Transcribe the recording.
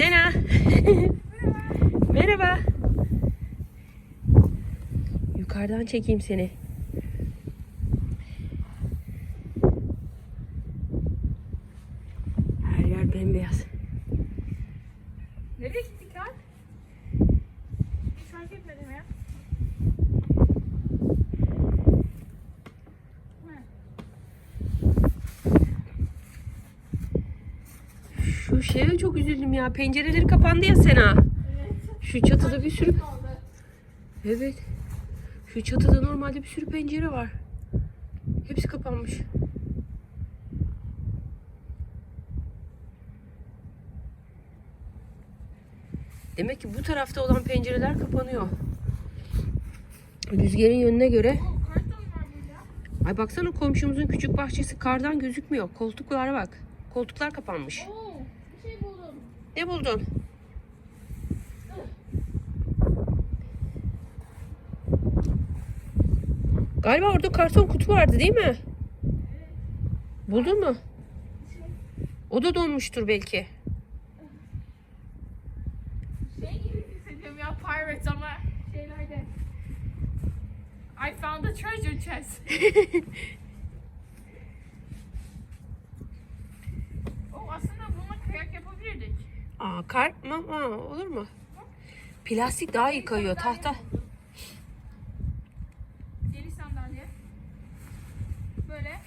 Sena. Merhaba. Yukarıdan çekeyim seni. Her yer bembeyaz. Nereye gittik lan? Hiç fark etmedim ya. Şu şeye çok üzüldüm ya. Pencereleri kapandı ya Sena. Şu çatıda bir sürü... Evet. Şu çatıda normalde bir sürü pencere var. Hepsi kapanmış. Demek ki bu tarafta olan pencereler kapanıyor. Rüzgarın yönüne göre. Ay baksana komşumuzun küçük bahçesi kardan gözükmüyor. Koltuklara bak. Koltuklar kapanmış. Oo. Ne buldun? Galiba orada karton kutu vardı değil mi? Buldun mu? O da donmuştur belki. Şey gibi hissediyorum ya Pirates ama şeylerde. I found a treasure chest. Aa, kar mı? Aa, olur mu? Plastik daha iyi kayıyor. Tahta. Geri sandalye. Böyle.